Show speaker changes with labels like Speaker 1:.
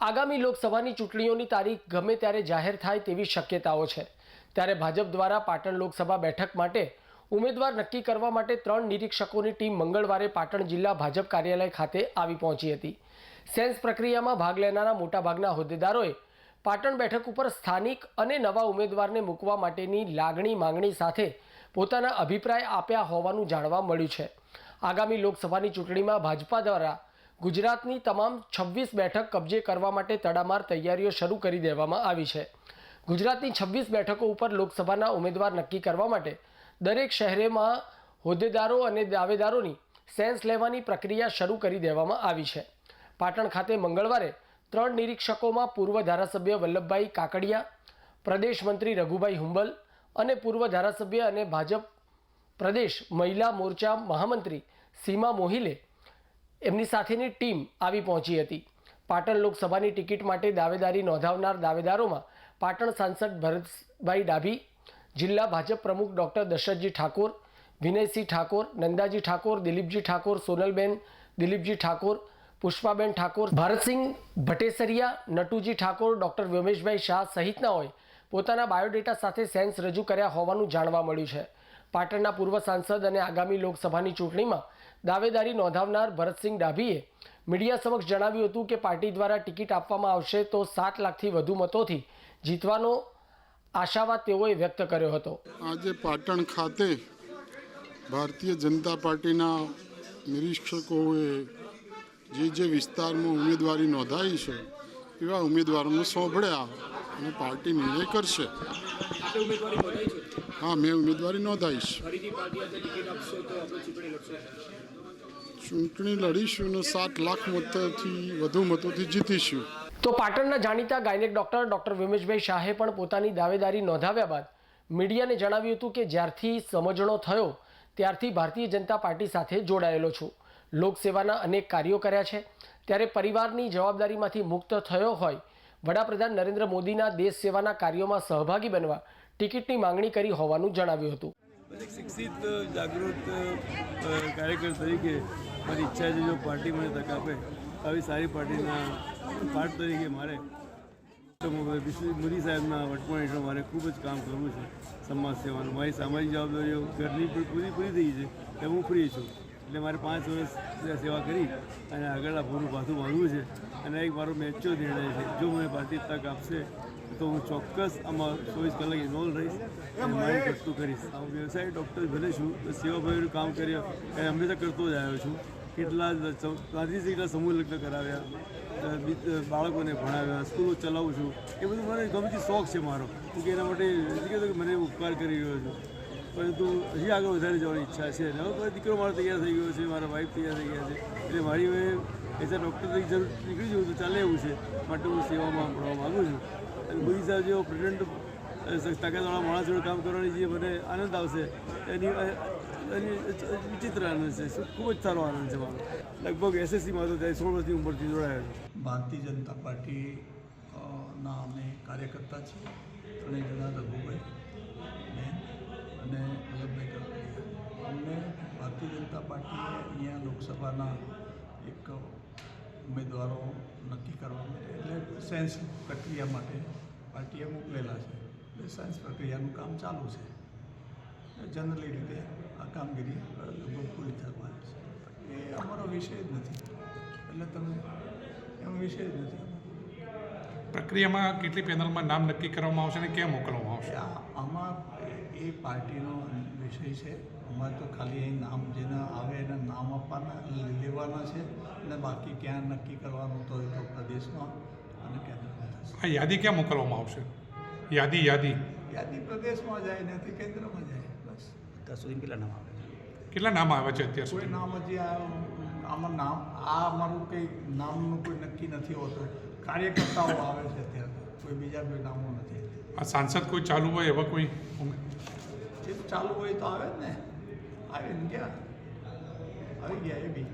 Speaker 1: આગામી લોકસભાની ચૂંટણીઓની તારીખ ગમે ત્યારે જાહેર થાય તેવી શક્યતાઓ છે. ત્યારે ભાજપ દ્વારા પાટણ લોકસભા બેઠક માટે ઉમેદવાર નક્કી કરવા માટે ત્રણ નિરીક્ષકોની ટીમ મંગળવારે પાટણ જિલ્લા ભાજપ કાર્યાલય ખાતે આવી પહોંચી હતી. સેન્સ પ્રક્રિયામાં ભાગ લેનારા મોટાભાગના હોદ્દેદારોએ પાટણ બેઠક ઉપર સ્થાનિક અને નવા ઉમેદવારને મૂકવા માટેની લાગણી માંગણી સાથે પોતાના અભિપ્રાય આપ્યા હોવાનું જાણવા મળ્યું છે. આગામી લોકસભાની ચૂંટણીમાં ભાજપા દ્વારા ગુજરાતની તમામ છવ્વીસ બેઠક કબજે કરવા માટે તડામાર તૈયારીઓ શરૂ કરી દેવામાં આવી છે. ગુજરાતની છવ્વીસ બેઠકો ઉપર લોકસભાના ઉમેદવાર નક્કી કરવા માટે દરેક શહેરમાં હોદ્દેદારો અને દાવેદારોની સેન્સ લેવાની પ્રક્રિયા શરૂ કરી દેવામાં આવી છે. પાટણ ખાતે મંગળવારે ત્રણ નિરીક્ષકોમાં પૂર્વ ધારાસભ્ય વલ્લભભાઈ કાકડિયા, પ્રદેશ મંત્રી રઘુભાઈ હુંબલ અને પૂર્વ ધારાસભ્ય અને ભાજપ પ્રદેશ મહિલા મોરચા મહામંત્રી સીમા મોહિલે એમની સાથેની ટીમ આવી પહોંચી હતી. પાટણ લોકસભાની ટિકિટ માટે દાવેદારી નોંધાવનાર દાવેદારોમાં પાટણ સાંસદ ભરતભાઈ ડાભી, જિલ્લા ભાજપ પ્રમુખ ડૉક્ટર દશરથજી ઠાકોર, વિનયસિંહ ઠાકોર, નંદાજી ઠાકોર, દિલીપજી ઠાકોર, સોનલબેન, દિલીપજી ઠાકોર, પુષ્પાબેન ઠાકોર, ભારતસિંહ ભટેસરિયા, નટુજી ઠાકોર, ડૉક્ટર વ્યોમેશભાઈ શાહ સહિતનાઓએ પોતાના બાયોડેટા સાથે સેન્સ રજૂ કર્યા હોવાનું જાણવા મળ્યું છે. પાટણના પૂર્વ સાંસદ અને આગામી લોકસભાની ચૂંટણીમાં દાવેદારી નોંધાવનાર ભરતસિંહ ડાભીએ મીડિયા સમક્ષ જણાવ્યું હતું કે પાર્ટી દ્વારા ટિકિટ આપવામાં આવશે તો સાત લાખથી વધુ મતોથી જીતવાનો આશાવાદ તેઓએ વ્યક્ત કર્યો હતો.
Speaker 2: આજે પાટણ ખાતે ભારતીય જનતા પાર્ટીના નિરીક્ષકોએ જે જે વિસ્તારમાં ઉમેદવારી નોંધાવી છે, એવા ઉમેદવારોને સોંપડ્યા અને પાર્ટી નિર્ણય કરશે.
Speaker 3: આપણે ઉમેદવારી નોંધાઈ છે?
Speaker 2: હા મેં ઉમેદવારી નોંધાવીશ
Speaker 3: ચૂંટણી લડીશું.
Speaker 2: અને સાત લાખ મતોથી વધુ મતોથી જીતીશું.
Speaker 1: તો પાટણના જાણીતા ગાયનેક ડોક્ટર ડોક્ટર વિમેશભાઈ શાહે પણ પોતાની દાવેદારી નોંધાવ્યા બાદ મીડિયાને જણાવ્યું હતું કે જ્યારથી સમજણો થયો ત્યારથી ભારતીય જનતા પાર્ટી સાથે જોડાયેલો છું. લોકસેવાના અનેક કાર્યો કર્યા છે. ત્યારે પરિવારની જવાબદારીમાંથી મુક્ત થયો હોય વડાપ્રધાન નરેન્દ્ર મોદીના દેશ સેવાના કાર્યોમાં સહભાગી બનવા ટિકિટની માંગણી કરી હોવાનું જણાવ્યું હતું.
Speaker 4: એક શિક્ષિત, જાગૃત કાર્યકર તરીકે મારી ઈચ્છા છે જો પાર્ટી મને તક આપે, આવી સારી પાર્ટીના પાર્ટ તરીકે મારે. મોદી સાહેબના વટપણ હેઠળ મારે ખૂબ જ કામ કરવું છે સમાજ સેવાનું. મારી સામાજિક જવાબદારીઓ ઘરની પૂરી પૂરી થઈ છે એ હું ફ્રી છું. એટલે મારે પાંચ વર્ષ સેવા કરી અને આગળના પૂરું પાછું મારવું છે અને એક મારો મેચો નિર્ણય છે. જો મને પાર્ટી તક આપશે, તો હું ચોક્કસ આમાં ચોવીસ કલાક ઇન્વોલ્વ રહીશ મારી વસ્તુ કરીશ. હું વ્યવસાય ડૉક્ટર ભલે છું, તો સેવાભાઈનું કામ કર્યા, એ હંમેશા કરતો જ આવ્યો છું. કેટલા પાંત્રીસ જેટલા સમૂહ લગ્ન કરાવ્યા બાળકોને ભણાવ્યા, સ્કૂલો ચલાવું છું. એ બધું મને ગમે શોખ છે મારો. હું કે એના માટે મને ઉપકાર કરી રહ્યો છું. પરંતુ હજી આગળ વધારે જવાની ઈચ્છા છે. અને હવે દીકરો મારો તૈયાર થઈ ગયો છે, મારા વાઈફ તૈયાર થઈ ગયા છે. એટલે મારી હવે એઝ ડૉક્ટર તરીકે જરૂર નીકળી જવું તો ચાલે એવું છે. માટે હું સેવામાં ભણવા માગું છું. અને મોદી સાહેબ જેવો પ્રેઝિડન્ટ તાકાતવાળા માણસ જોડે કામ કરવાની જે મને આનંદ આવશે, એની એની વિચિત્ર આનંદ છે. ખૂબ જ સારો આનંદ છે મારો. લગભગ એસએસસીમાં તો ત્યારે સોળ વર્ષની ઉંમરથી જોડાયો છે.
Speaker 5: ભારતીય જનતા પાર્ટી ના અમે કાર્યકર્તા છીએ. ત્રણેય જણા રઘુભાઈ. પાર્ટીએ અહીંયા લોકસભાના એક ઉમેદવારો નક્કી કરવા માટે એટલે સેન્સ પ્રક્રિયા માટે પાર્ટીએ મોકલેલા છે. એટલે સેન્સ પ્રક્રિયાનું કામ ચાલુ છે. જનરલી રીતે આ કામગીરી લગભગ પૂરી થવાની છે. એ અમારો વિષય જ નથી. એટલે તમે એમ વિષય જ નથી.
Speaker 6: પ્રક્રિયામાં કેટલી પેનલમાં નામ નક્કી કરવામાં આવશે અને ક્યાં મોકલવામાં આવશે?
Speaker 5: આ- આમાં એ- પાર્ટીનો વિષય છે. અમારે તો ખાલી અહીં નામ જેના આવે એના નામ આપવાના લેવાના છે અને બાકી ક્યાં નક્કી કરવાનું તો એ તો પ્રદેશમાં અને કેન્દ્રમાં થશે.
Speaker 6: આ યાદી ક્યાં મોકલવામાં આવશે? યાદી યાદી.
Speaker 5: યાદી પ્રદેશમાં જાય નથી કેન્દ્રમાં જાય બસ.
Speaker 3: અત્યાર સુધી કેટલા નામ આવે
Speaker 6: કેટલા નામ આવે છે અત્યાર
Speaker 5: કોઈ
Speaker 6: સુધી?
Speaker 5: નામ હજી આ- આમાં નામ આ અમારું કંઈ નામનું કોઈ નક્કી નથી હોતું. કાર્યકર્તાઓ આવે છે અત્યારે કોઈ બીજા કોઈ નામો નથી.
Speaker 6: આ સાંસદ કોઈ ચાલુ હોય એવા કોઈ
Speaker 5: જે ચાલુ હોય તો આવે જ ને. આવીને ગયા આવી ગયા એ બી.